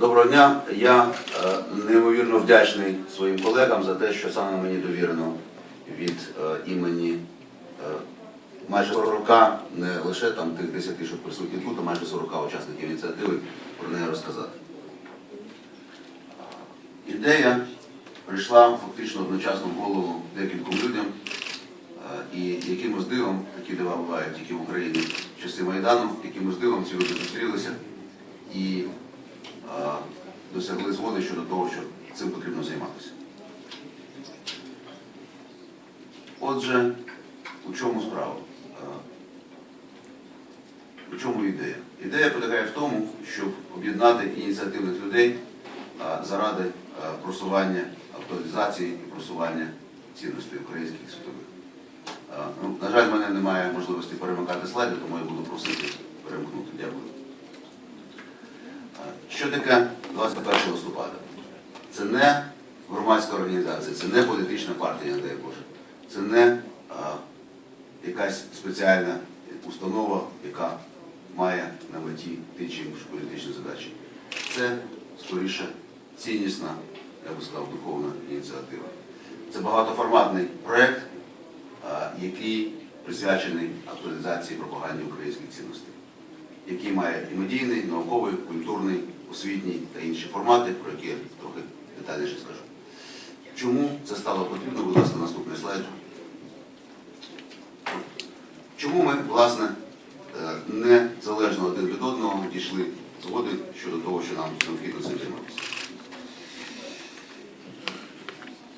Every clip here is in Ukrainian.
Доброго дня. Я е, неймовірно вдячний своїм колегам за те, що саме мені довірено від е, імені е, майже 40, не лише там тих 10, що присутні тут, а майже 40 учасників ініціативи про неї розказати. Ідея прийшла фактично одночасно в голову декільком людям, і якимось дивом, такі дива бувають тільки в Україні часи Майдану, якимось дивом ці люди зустрілися досягли згоди щодо того, що цим потрібно займатися. Отже, у чому справа? У чому ідея? Ідея полягає в тому, щоб об'єднати ініціативних людей заради просування актуалізації і просування цінностей українських світових. Ну, на жаль, в мене немає можливості перемикати слайди, тому я буду просити перемкнути. Дякую. Що таке 21 листопада? Це не громадська організація, це не політична партія, не дай Боже. Це не а, якась спеціальна установа, яка має на меті ті чи інші політичні задачі. Це скоріше ціннісна, я би сказав, духовна ініціатива. Це багатоформатний проєкт, який присвячений актуалізації пропаганді українських цінностей який має і медійний, науковий, культурний, освітній та інші формати, про які я трохи детальніше скажу. Чому це стало потрібно, будь ласка, наступний слайд. Чому ми, власне, е, незалежно один від одного дійшли згоди щодо того, що нам необхідно цим займатися?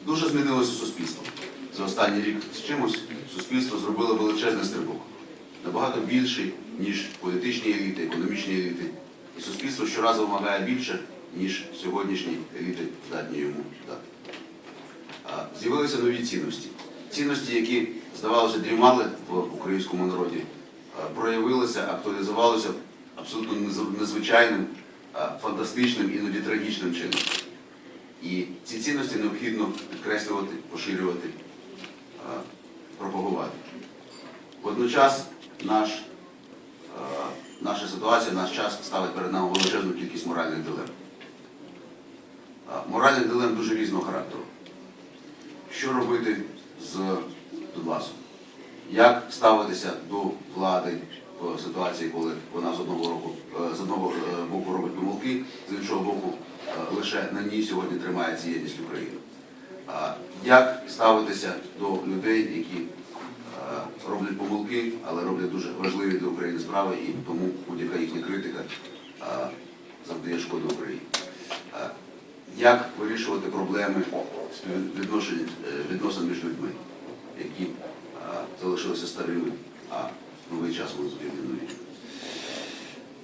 Дуже змінилося суспільство. За останній рік з чимось суспільство зробило величезний стрибок набагато більший, ніж політичні еліти, економічні еліти. І суспільство щоразу вимагає більше, ніж сьогоднішні еліти здатні йому дати. З'явилися нові цінності. Цінності, які, здавалося, дрімали в українському народі, проявилися, актуалізувалися абсолютно незвичайним, фантастичним, іноді трагічним чином. І ці цінності необхідно підкреслювати, поширювати, пропагувати. Водночас наш, наша ситуація, наш час ставить перед нами величезну кількість моральних дилем. Моральних дилем дуже різного характеру. Що робити з Донбасом? Як ставитися до влади в ситуації, коли вона з одного року е, з одного е, боку робить помилки, з іншого боку, е, лише на ній сьогодні тримається єдність України? Як ставитися до людей, які роблять помилки, але роблять дуже важливі для України справи, і тому будь-яка їхня критика завдає шкоди Україні. Як вирішувати проблеми е, відносин між людьми, які залишилися старими, а новий час вони змінили нові?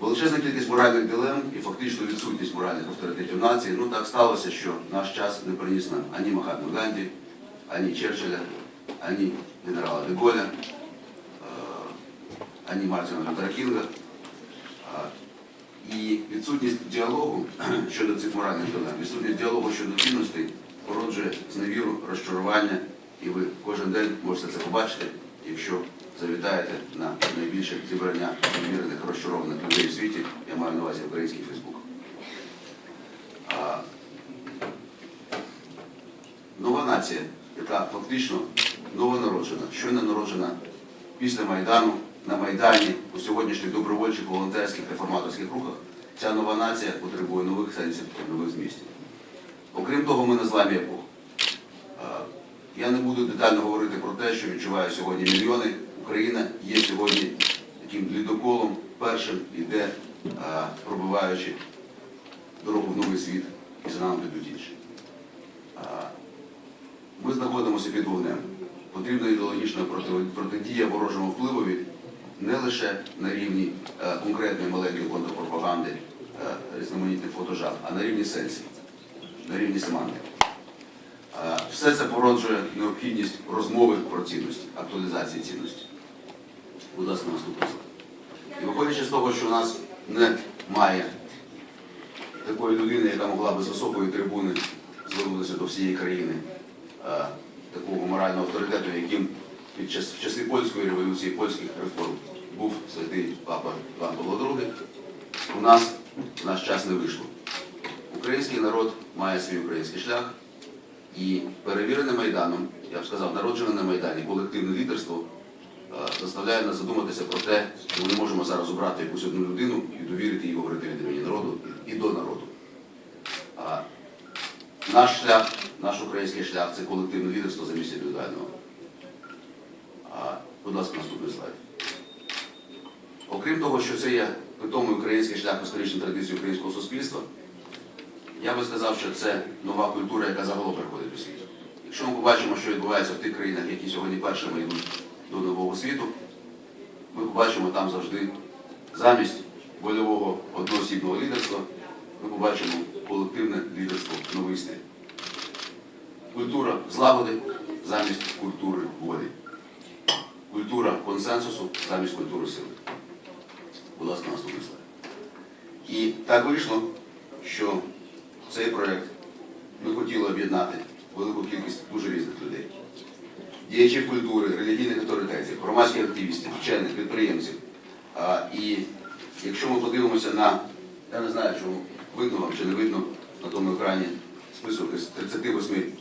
Величезна кількість моральних дилем і фактично відсутність моральних авторитетів нації. Ну так сталося, що наш час не приніс нам ані Махатму Ганді, ані Черчилля, ані генерала Деголя, е, ані Мартіна Лютера Кінга. Е, І відсутність діалогу щодо цих моральних дилем, відсутність діалогу щодо цінностей породжує зневіру, розчарування, і ви кожен день можете це побачити, якщо завітаєте на найбільше зібрання зневірених, розчарованих людей в світі, я маю на увазі український Фейсбук. Нова нація, яка фактично новонароджена, щойно народжена після Майдану, на Майдані, у сьогоднішніх добровольчих, волонтерських, реформаторських рухах, ця нова нація потребує нових сенсів і нових змістів. Окрім того, ми на зламі епох. Я не буду детально говорити про те, що відчувають сьогодні мільйони. Україна є сьогодні таким лідоколом першим іде, пробиваючи дорогу в новий світ, і за нами підуть інші. Ми знаходимося під вогнем. Потрібна ідеологічна протидія ворожому впливові не лише на рівні е, конкретної маленької контрпропаганди, е, різноманітних фотожаб, а на рівні сенсів, на рівні семантики. Е, Все це породжує необхідність розмови про цінності, актуалізації цінності. Будь ласка, наступний слайд. І виходячи з того, що у нас немає такої людини, яка могла би з високої трибуни звернутися до всієї країни, такого морального авторитету, яким під час в часи польської революції, польських реформ був святий папа Іван Павло II, у нас в наш час не вийшло. Український народ має свій український шлях, і перевірене Майданом, я б сказав, народжене на Майдані колективне лідерство е, заставляє нас задуматися про те, що ми не можемо зараз обрати якусь одну людину і довірити їй говорити від імені народу і до народу. Наш шлях, наш український шлях це колективне лідерство замість індивідуального. А, будь ласка, наступний слайд. Окрім того, що це є питомий український шлях історичної традиції українського суспільства, я би сказав, що це нова культура, яка загалом приходить у світ. Якщо ми побачимо, що відбувається в тих країнах, які сьогодні першими йдуть до нового світу, ми побачимо там завжди замість вольового одноосібного лідерства, ми побачимо колективне лідерство новий стиль. Культура злагоди замість культури волі. Культура консенсусу замість культури сили. Будь ласка, наступний слайд. І так вийшло, що цей проєкт ми хотіли об'єднати велику кількість дуже різних людей. Діячів культури, релігійних авторитетів, громадських активістів, вчених, підприємців. А, і якщо ми подивимося на, я не знаю, чому видно вам чи не видно на тому екрані список із 38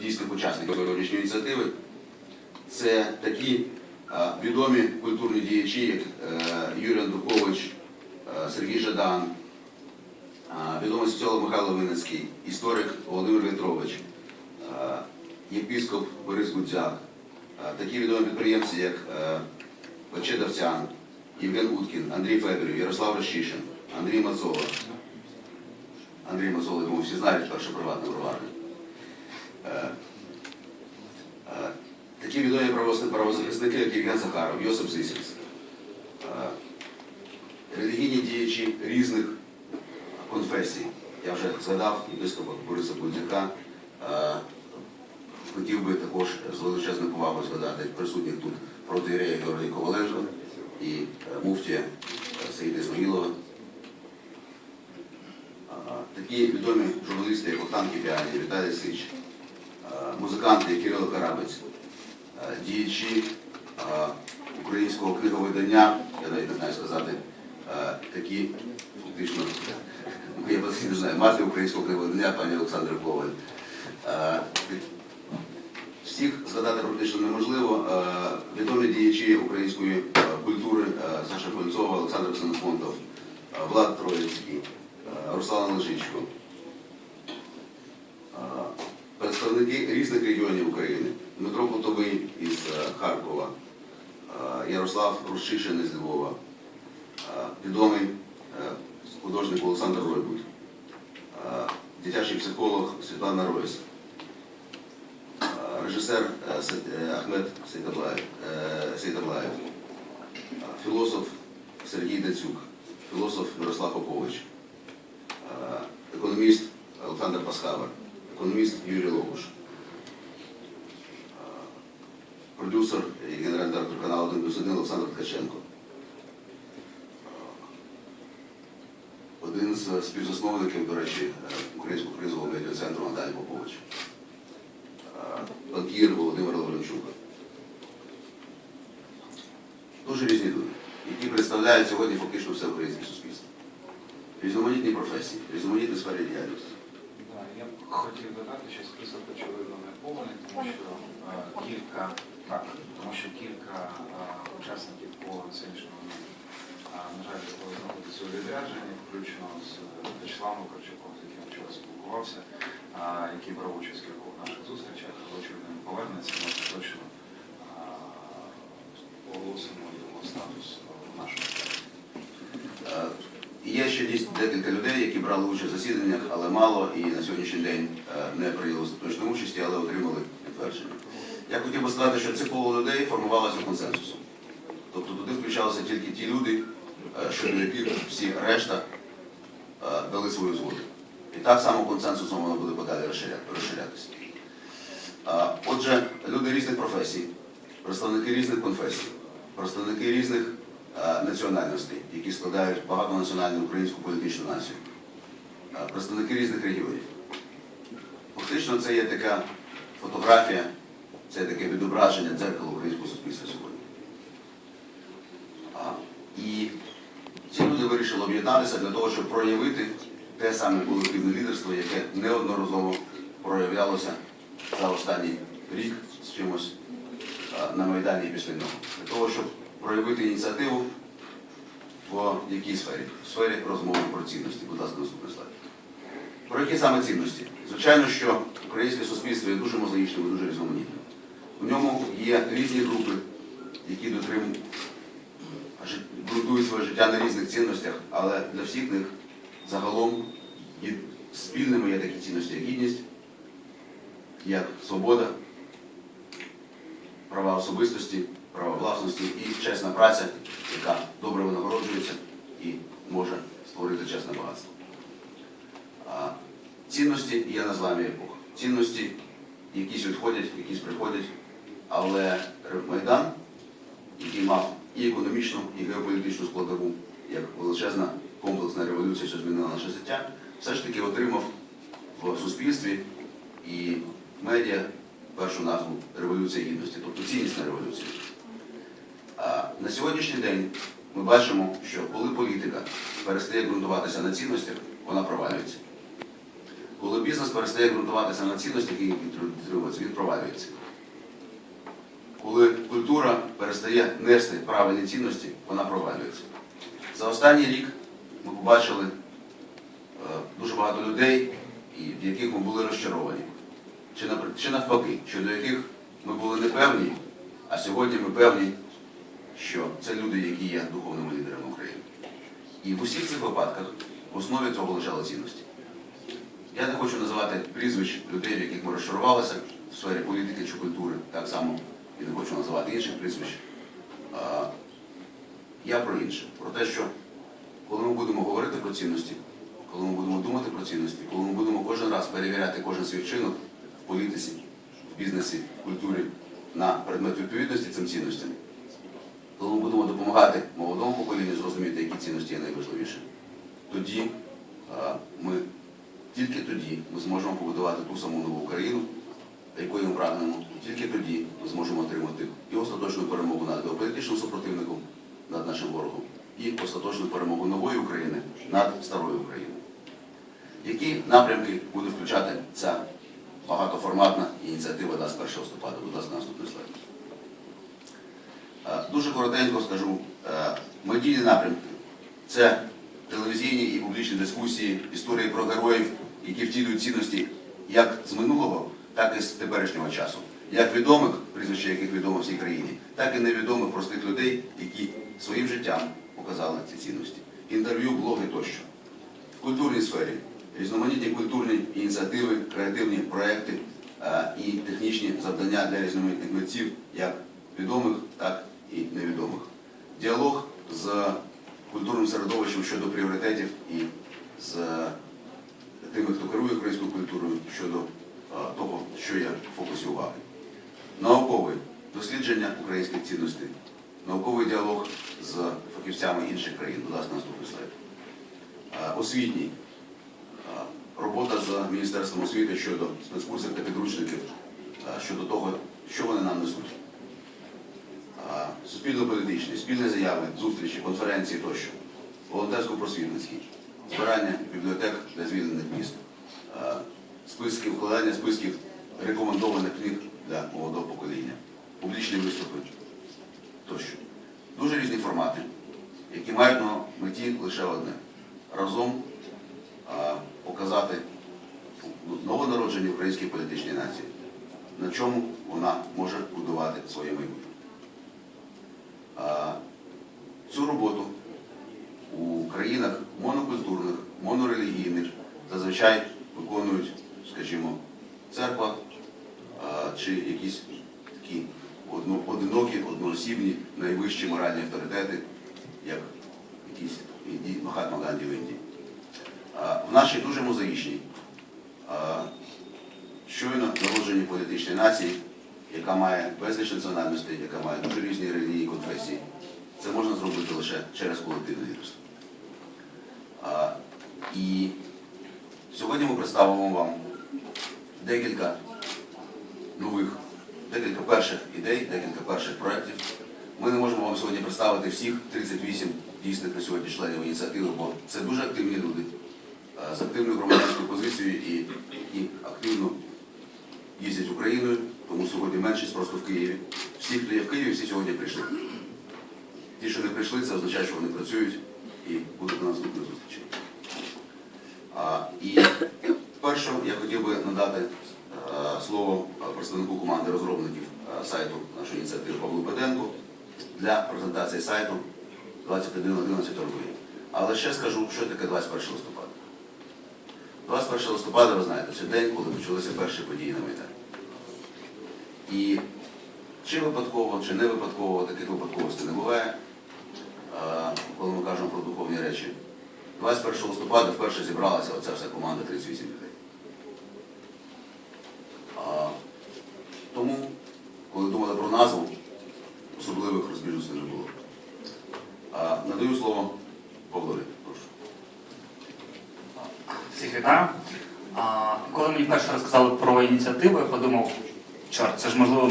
дійсних учасників сьогоднішньої ініціативи, це такі відомі культурні діячі, як е, Юрій Андрухович, е, Сергій Жадан, відомий соціолог Михайло Винницький, історик Володимир Вітрович, а, єпископ Борис Гудзяк, такі відомі підприємці, як е, Пече Давцян, Євген Уткін, Андрій Федорів, Ярослав Рощишин, Андрій Мацола. Андрій Мацола, думаю, всі знають перше приватне броварне. Е, е, Такі відомі правозахисники, як Євген Захаров, Йосип Сисіц. Е, Релігійні діячі різних конфесій. Я вже згадав єпископа Бориса Будзяка. Хотів би також з величезною повагою згадати присутніх тут протиєрея Георгія Коваленко і муфтія Саїда Ісмаїлова. Такі відомі журналісти, як Богдан Кіпіані, Віталій Сич, музиканти Кирило Карабець, діячі українського книговидання, я навіть не знаю сказати, такі фактично, я не знаю, мати українського книговидання, пані Олександр Коваль. Всіх згадати практично неможливо. Е, Відомі діячі української е, культури е, Саша Кольцова, Олександр Ксенофонтов, е, Влад Троїцький, е, Руслан Лежичко. Представники різних регіонів України. Дмитро Плотовий із е, Харкова, е, Ярослав Рущишин із Львова, е, відомий художник Олександр Ройбут, дитячий психолог Світлана Ройс режисер Се- Ахмед е, філософ Сергій Дацюк, філософ Мирослав Попович, економіст Олександр Пасхавер, економіст Юрій Логуш, продюсер і генеральний директор каналу 1 плюс 1 Олександр Ткаченко. Один з співзасновників, до речі, е, Українського кризового медіа-центру Наталій Попович банкір Володимир Лавренчук. Дуже різні люди, які представляють сьогодні фактично все українське суспільство. Різноманітні професії, різноманітні сфери діяльності. Я б хотів додати, що список очевидно не повний, тому що е, кілька так, тому що кілька е, учасників по сьогоднішньому е, на жаль, знаходяться у відрядженні, включно з Вячеславом Корчаком, з яким вчора спілкувався, е, який брав участь в кількох наших зустрічах, але очевидно він повернеться, ми точно оголосимо його статус в нашому Є ще дійсно декілька людей, які брали участь в засіданнях, але мало і на сьогоднішній день е, не прийняли остаточної участі, але отримали підтвердження. Я хотів би сказати, що це коло людей формувалося консенсусом. Тобто туди включалися тільки ті люди, е, щодо яких всі решта е, дали свою згоду. І так само консенсусом воно буде подалі розширятися. Отже, люди різних професій, представники різних конфесій, представники різних національностей, які складають багатонаціональну українську політичну націю, е, представники різних регіонів. Фактично це є така фотографія, це таке відображення дзеркала українського суспільства сьогодні. І ці люди вирішили об'єднатися для того, щоб проявити те саме колективне лідерство, яке неодноразово проявлялося за останній рік з чимось на Майдані і після нього. Для того, щоб проявити ініціативу в якій сфері? В сфері розмови про цінності. Будь ласка, наступний слайд. Про які саме цінності? Звичайно, що українське суспільство є дуже мозаїчним і дуже різноманітним. У ньому є різні групи, які дотримують, ґрунтують своє життя на різних цінностях, але для всіх них загалом спільними є такі цінності, як гідність, як свобода, права особистості, права власності і чесна праця, яка добре винагороджується і може створити чесне багатство. Цінності є на зламі епох. Цінності якісь відходять, якісь приходять, але Майдан, який мав і економічну, і геополітичну складову, як величезна комплексна революція, що змінила наше життя, все ж таки отримав в суспільстві і медіа першу назву Революція Гідності, тобто ціннісна революція. На сьогоднішній день ми бачимо, що коли політика перестає ґрунтуватися на цінностях, вона провалюється. Коли бізнес перестає ґрунтуватися на цінностях, які підтримуються, він провалюється. Коли культура перестає нести правильні цінності, вона провалюється. За останній рік ми побачили е, дуже багато людей, в яких ми були розчаровані. Чи, навпаки, щодо яких ми були непевні, а сьогодні ми певні, що це люди, які є духовними лідерами України. І в усіх цих випадках в основі цього лежали цінності. Я не хочу називати прізвищ людей, в яких ми розчарувалися в сфері політики чи культури, так само і не хочу називати інших прізвищ. Я про інше. Про те, що коли ми будемо говорити про цінності, коли ми будемо думати про цінності, коли ми будемо кожен раз перевіряти кожен свій вчинок в політиці, в бізнесі, в культурі на предмет відповідності цим цінностям, коли ми будемо допомагати молодому поколінню зрозуміти, які цінності є найважливіші, тоді ми тільки тоді ми зможемо побудувати ту саму нову Україну, якої ми прагнемо, тільки тоді ми зможемо отримати і остаточну перемогу над геополітичним супротивником, над нашим ворогом, і остаточну перемогу нової України над старою Україною. Які напрямки буде включати ця багатоформатна ініціатива дасть 1 листопада? Будь ласка, наступний слайд. Е, Дуже коротенько скажу. Е, Медійні напрямки це телевізійні і публічні дискусії, історії про героїв, які втілюють цінності як з минулого, так і з теперішнього часу. Як відомих, прізвища яких відомо всій країні, так і невідомих простих людей, які своїм життям показали ці цінності. Інтерв'ю, блоги тощо. В культурній сфері різноманітні культурні ініціативи, креативні проекти е, і технічні завдання для різноманітних митців, як відомих, так і невідомих. Діалог з культурним середовищем щодо пріоритетів і з тими, хто керує українською культурою щодо того, що є в фокусі уваги. Наукове дослідження українських цінностей, науковий діалог з фахівцями інших країн. Будь ласка, наступний слайд. Освітній. Робота з Міністерством освіти щодо спецкурсів та підручників, щодо того, що вони нам несуть. Суспільно-політичні, спільні заяви, зустрічі, конференції тощо, волонтерсько-просвітницькі, збирання бібліотек для звільнених міст, списки, вкладання списків рекомендованих книг для молодого покоління, публічні виступи тощо. Дуже різні формати, які мають на меті лише одне. Разом показати новонародженій українській політичній нації, на чому вона може будувати своє майбутнє. Цю роботу у країнах монокультурних, монорелігійних зазвичай виконують, скажімо, церква чи якісь такі одинокі, одноосібні, найвищі моральні авторитети, як якісь Махатма Ганді в Індії. В нашій дуже мозаїчній, щойно народженій політичній нації, яка має безліч національностей, яка має дуже різні релігії і конфесії, це можна зробити лише через колективне лідерство. І сьогодні ми представимо вам декілька нових, декілька перших ідей, декілька перших проєктів. Ми не можемо вам сьогодні представити всіх 38 дійсних на сьогодні членів ініціативи, бо це дуже активні люди. З активною громадянською позицією і, і активно їздять Україною, тому сьогодні меншість просто в Києві. Всі, хто є в Києві, всі сьогодні прийшли. Ті, що не прийшли, це означає, що вони працюють і будуть на наступних зустрічі. А, і перше я хотів би надати е, слово представнику команди розробників е, сайту нашої ініціативи Павлу Педенку для презентації сайту 21.11 торгує. Але ще скажу, що таке 21 листопада. 21 листопада, ви знаєте, це день, коли почалися перші події на Майдані. І чи випадково, чи не випадково, таких випадковостей не буває, коли ми кажемо про духовні речі. 21 листопада вперше зібралася оця вся команда 38 людей. А, тому, коли думали про назву, особливих розбіжностей не було. А, надаю слово Павлові, прошу. Всіх вітаю. А, Коли мені вперше розказали про ініціативу, я подумав, чорт, це ж можливо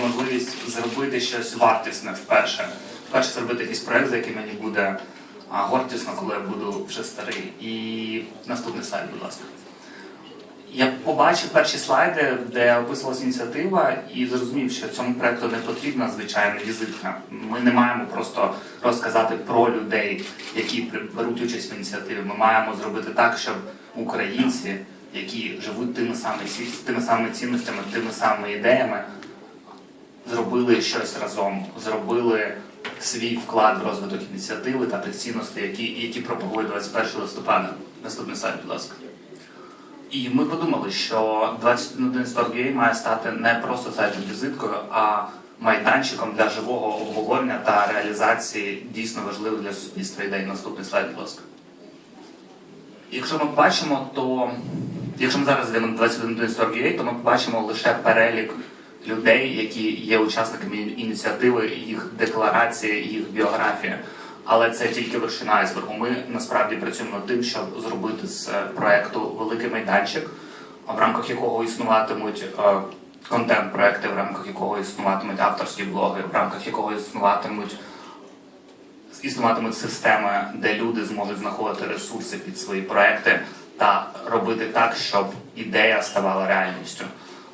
зробити щось вартісне вперше. Вперше зробити якийсь проект, за який мені буде гордісно, коли я буду вже старий. І наступний слайд, будь ласка. Я побачив перші слайди, де описувалася ініціатива, і зрозумів, що цьому проекту не потрібна звичайна візитка. Ми не маємо просто розказати про людей, які беруть участь в ініціативі. Ми маємо зробити так, щоб українці, які живуть тими самими тими самими цінностями, тими самими ідеями, зробили щось разом, зробили свій вклад в розвиток ініціативи та тих цінностей, які, які пропагує 21 листопада. Наступний слайд, будь ласка. І ми подумали, що 21 Story має стати не просто сайтом візиткою, а майданчиком для живого обговорення та реалізації дійсно важливих для суспільства ідей. Наступний слайд, будь ласка. Якщо ми бачимо, то якщо ми зараз йдемо на 21 то ми бачимо лише перелік людей, які є учасниками ініціативи, їх декларації, їх біографія. Але це тільки вершина айсбергу. Ми насправді працюємо над тим, щоб зробити з е, проекту великий майданчик, в рамках якого існуватимуть е, контент-проекти, в рамках якого існуватимуть авторські блоги, в рамках якого існуватимуть існуватимуть системи, де люди зможуть знаходити ресурси під свої проекти та робити так, щоб ідея ставала реальністю.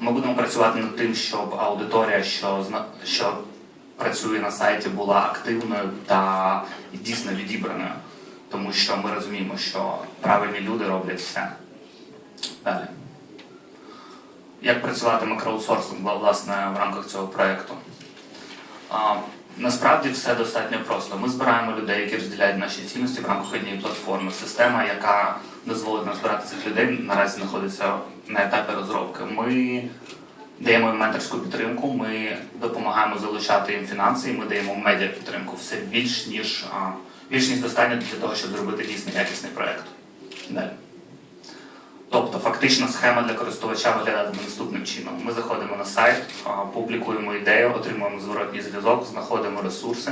Ми будемо працювати над тим, щоб аудиторія, що що працює на сайті, була активною та дійсно відібраною, тому що ми розуміємо, що правильні люди роблять все. Далі. Як працюватиме краудсорсинг власне в рамках цього проєкту? Насправді все достатньо просто. Ми збираємо людей, які розділяють наші цінності в рамках однієї платформи. Система, яка дозволить нам збирати цих людей, наразі знаходиться на етапі розробки. Ми даємо їм менторську підтримку, ми допомагаємо залучати їм фінанси, і ми даємо медіа підтримку. Все більш ніж більш ніж достатньо для того, щоб зробити дійсно якісний проект. Далі. Тобто фактично схема для користувача виглядатиме наступним чином. Ми заходимо на сайт, публікуємо ідею, отримуємо зворотній зв'язок, знаходимо ресурси,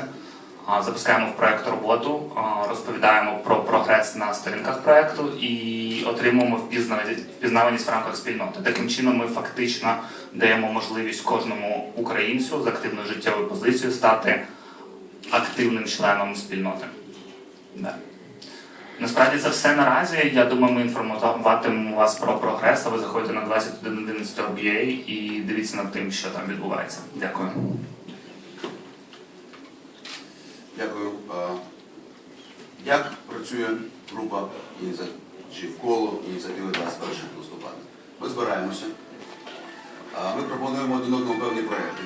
запускаємо в проект роботу, розповідаємо про прогрес на сторінках проекту і отримуємо впізнаваність в рамках спільноти. Таким чином, ми фактично даємо можливість кожному українцю з активною життєвою позицією стати активним членом спільноти. Насправді це все наразі. Я думаю, ми інформуватимемо вас про прогрес, а ви заходите на 2111 RBA і дивіться над тим, що там відбувається. Дякую. Дякую. Як працює група чи коло ініціативи 21 листопада? Ми збираємося. Ми пропонуємо один одному певні проекти,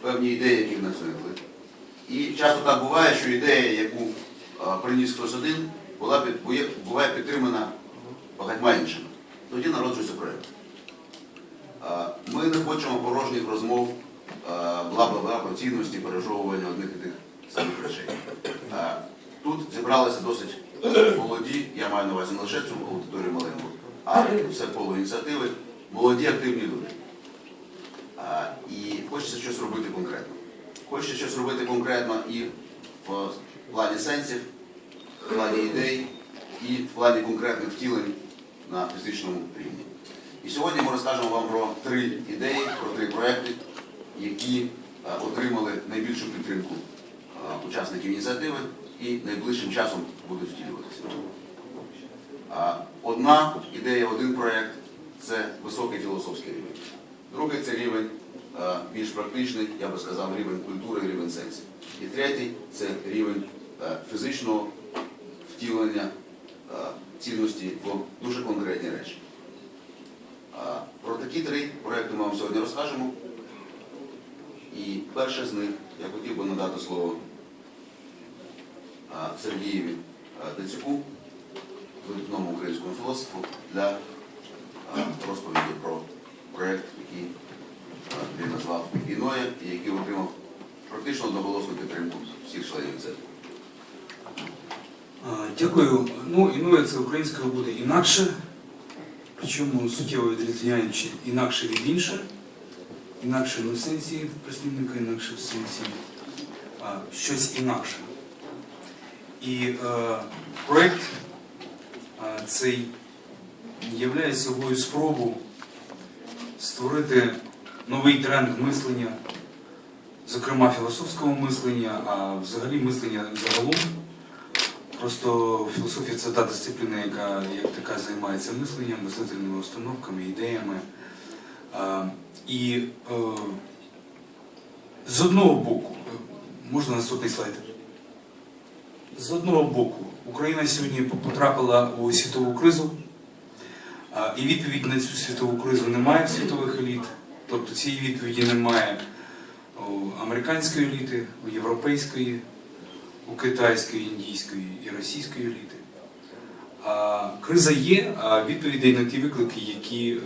певні ідеї, які в нас виникли. І часто так буває, що ідея, яку приніс хтось один, була під, буває підтримана багатьма іншими. Тоді народжується проєкт. Ми не хочемо порожніх розмов, бла-бла-бла про цінності, пережовування одних і тих самих речей. Тут зібралися досить молоді, я маю на увазі не лише цю аудиторію маленьку, а все коло ініціативи, молоді активні люди. І хочеться щось робити конкретно. Хочеться щось робити конкретно і в плані сенсів, в плані ідей, і в плані конкретних втілень на фізичному рівні. І сьогодні ми розкажемо вам про три ідеї, про три проекти, які е, отримали найбільшу підтримку е, учасників ініціативи і найближчим часом будуть втілюватися. Одна ідея, один проєкт це високий філософський рівень. Другий це рівень е, більш практичний, я би сказав, рівень культури, рівень сенсів. І третій це рівень е, фізичного втілення е, цінності в дуже конкретні речі. Про такі три проекти ми вам сьогодні розкажемо. І перше з них я хотів би надати слово Сергієві а, Дацюку, видатному українському філософу, для розповіді про проект, який він назвав Іноя і який отримав практично одноголосну підтримку всіх членів церкви. Дякую. Ну, інує це українською буде інакше, причому суттєво відрізняючи інакше від інше, інакше не в сенсі прислівника, інакше в сенсі а, щось інакше. І е, проєкт е, цей являє собою спробу створити новий тренд мислення, зокрема філософського мислення, а взагалі мислення загалом. Просто філософія це та дисципліна, яка як така займається мисленням, мислительними установками, ідеями. А, і е, з одного боку, е, можна наступний слайд. З одного боку, Україна сьогодні потрапила у світову кризу, а, і відповідь на цю світову кризу немає в світових еліт. Тобто цієї відповіді немає у американської еліти, у європейської у китайської, індійської і російської еліти. Криза є, а відповідей на ті виклики, які е,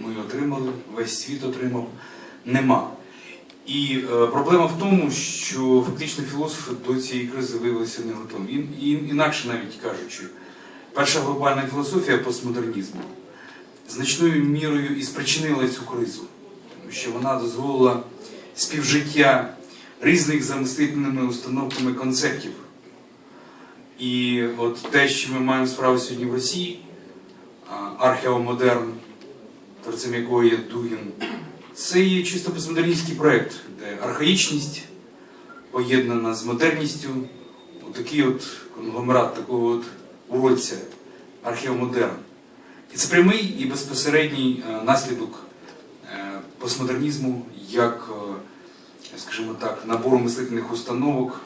ми отримали, весь світ отримав, нема. І е, проблема в тому, що фактично філософи до цієї кризи виявилися не готові. І, і, інакше навіть кажучи, перша глобальна філософія постмодернізму значною мірою і спричинила цю кризу, тому що вона дозволила співжиття різних за мислительними установками концептів. І от те, що ми маємо справу сьогодні в Росії, археомодерн, творцем якого є Дугін, це є чисто постмодерністський проєкт, де архаїчність поєднана з модерністю, такий от конгломерат такого от уродця, археомодерн. І це прямий і безпосередній е, наслідок е, постмодернізму як е, скажімо так, набору мислительних установок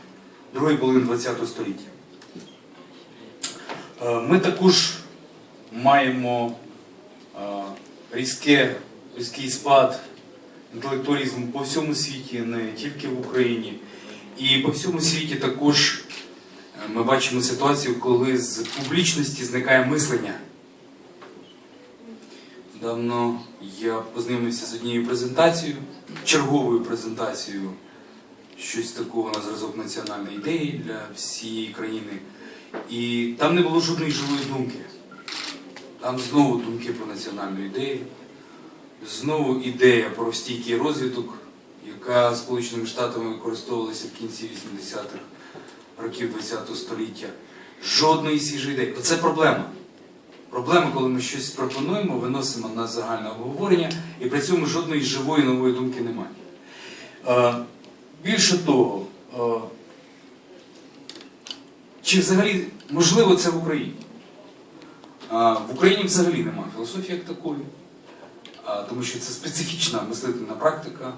другої половини ХХ століття. Е, Ми також маємо е, різке, різкий спад інтелектуалізму по всьому світі, не тільки в Україні. І по всьому світі також е, ми бачимо ситуацію, коли з публічності зникає мислення. Давно я познайомився з однією презентацією, черговою презентацією, щось такого на зразок національної ідеї для всієї країни. І там не було жодної живої думки. Там знову думки про національну ідею, знову ідея про стійкий розвиток, яка Сполученими Штатами використовувалася в кінці 80-х років ХХ століття. Жодної свіжої ідеї. Оце проблема. Проблема, коли ми щось пропонуємо, виносимо на загальне обговорення, і при цьому жодної живої нової думки немає. Е, більше того, е, чи взагалі можливо це в Україні? Е, в Україні взагалі немає філософії як такої, тому що це специфічна мислительна практика,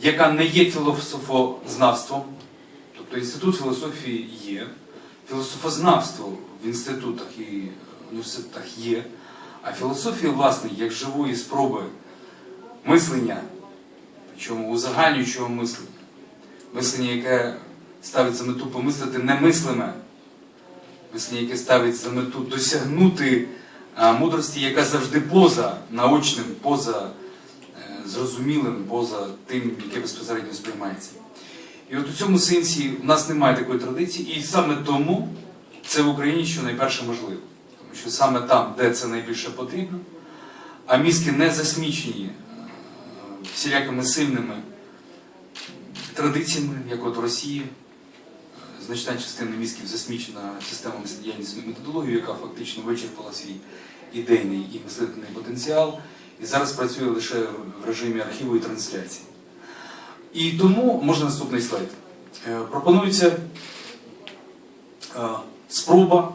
яка не є філософознавством. Тобто інститут філософії є, філософознавство в інститутах і університетах є, а філософія, власне, як живої спроби мислення, причому узагальнюючого мислення, мислення, яке ставить за мету помислити немислиме, мислення, яке ставить за мету досягнути мудрості, яка завжди поза наочним, поза е, зрозумілим, поза тим, яке безпосередньо сприймається. І от у цьому сенсі в нас немає такої традиції, і саме тому це в Україні що найперше можливо. Тому що саме там, де це найбільше потрібно, а мізки не засмічені е, всілякими сильними традиціями, як от в Росії. Е, Значна частина мізків засмічена системами діяльністю методологією, яка фактично вичерпала свій ідейний і мислительний потенціал, і зараз працює лише в режимі архіву і трансляції. І тому можна наступний слайд. Е, Пропонується е, спроба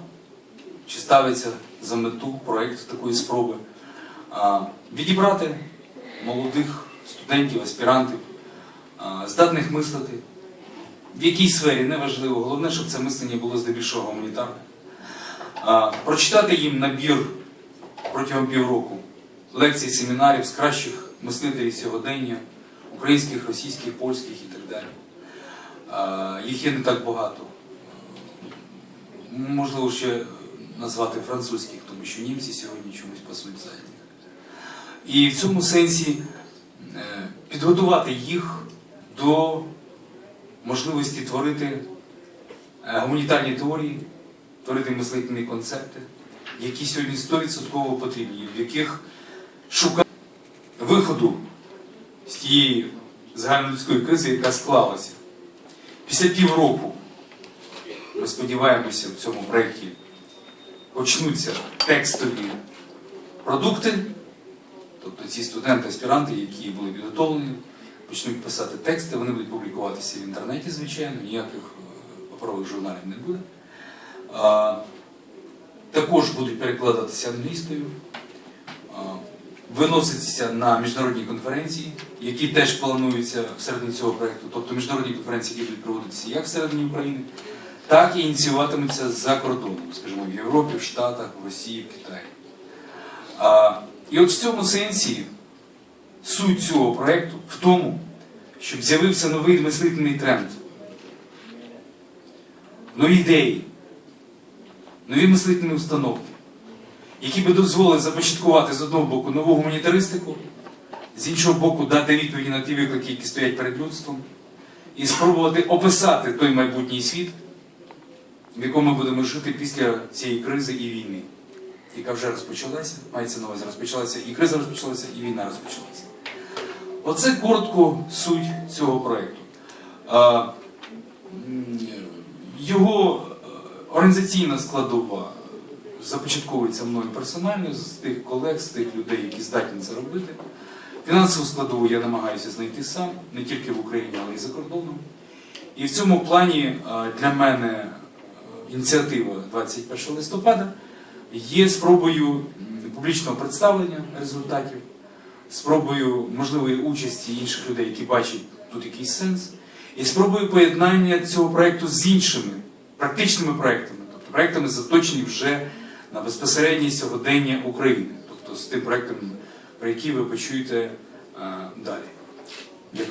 ставиться за мету проєкт такої спроби відібрати молодих студентів, аспірантів, здатних мислити в якій сфері неважливо. Головне, щоб це мислення було здебільшого гуманітарне. Прочитати їм набір протягом півроку лекцій, семінарів з кращих мислителів сьогодення, українських, російських, польських і так далі. Їх є не так багато. Можливо, ще назвати французьких, тому що німці сьогодні чомусь пасуть задніх. І в цьому сенсі е, підготувати їх до можливості творити е, гуманітарні теорії, творити мислительні концепти, які сьогодні 100% потрібні, в яких шукати виходу з тієї загальнолюдської кризи, яка склалася. Після півроку, ми сподіваємося, в цьому проєкті почнуться текстові продукти, тобто ці студенти-аспіранти, які були підготовлені, почнуть писати тексти, вони будуть публікуватися в інтернеті, звичайно, ніяких е, паперових журналів не буде. Також будуть перекладатися англійською, виноситися на міжнародні конференції, які теж плануються всередині цього проєкту, тобто міжнародні конференції, які будуть проводитися як всередині України, так і ініціюватимуться за кордоном, скажімо, в Європі, в Штатах, в Росії, в Китаї. А, і от в цьому сенсі суть цього проєкту в тому, щоб з'явився новий мислительний тренд, нові ідеї, нові мислительні установки, які би дозволили започаткувати з одного боку нову гуманітаристику, з іншого боку, дати відповіді на ті виклики, які стоять перед людством, і спробувати описати той майбутній світ, в якому ми будемо жити після цієї кризи і війни, яка вже розпочалася, мається на увазі розпочалася, і криза розпочалася, і війна розпочалася. Оце коротко суть цього проєкту. Його е, організаційна складова започатковується мною персонально з тих колег, з тих людей, які здатні це робити. Фінансову складову я намагаюся знайти сам, не тільки в Україні, але й за кордоном. І в цьому плані е, для мене е, ініціатива 21 листопада є спробою публічного представлення результатів, спробою можливої участі інших людей, які бачать тут якийсь сенс, і спробою поєднання цього проєкту з іншими практичними проєктами, тобто проєктами заточені вже на безпосереднє сьогодення України, тобто з тим проектом, про який ви почуєте е, далі.